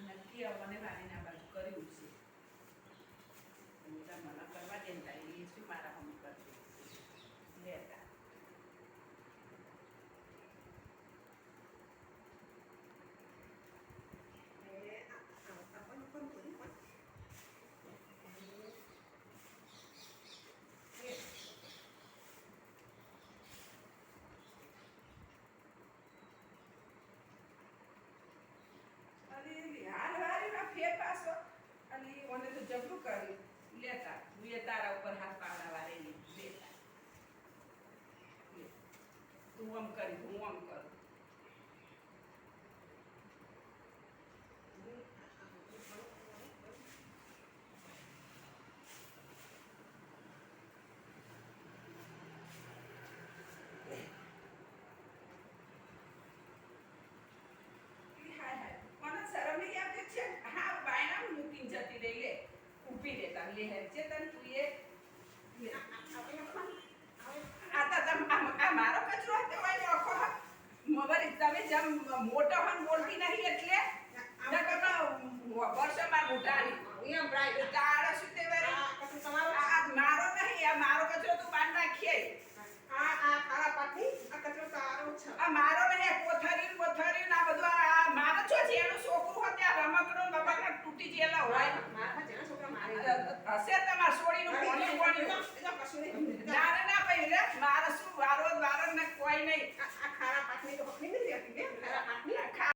નક્કી આવવાને વાલીને આ બાજુ કરી ઉઠશે. અને તો જબરું કર્યું? લેતા. હું એ તારા ઉપર હાથ પાવડા વાળેલી. લેતા. તું આમ કરી, હું આમ કરું. ઊભી રહેતા લે હે છે તને તું એ લે. તો તમ આ- મારો કચરો હતો હોય આખો મોબર તમે જેમ મોટો હન બોલતી નહીં એટલે નકર વર્ષો માં મોટાની અહીંયા બ્રાઇટ તારે શું તે વળી? તમારો આ મારો નહીં આ મારો કચરો તું બાર નાખીએ. આ આ ખારા પાટની આ કચરો તારો છે. આ મારો નહીં કોથરી કોથરી ના બધું આ મારો છો એનું છોકરું હતું આ રમકડું બબાકા તૂટી ગયેલા હોય. જેના મારે હશે તમાર છોડીનું કોણી કોણી તો કશું નહીં ના ના ભાઈ રે શું વારો વારો ને કોઈ નહીં. આ ખારા પાટની તો હકની નથી હતી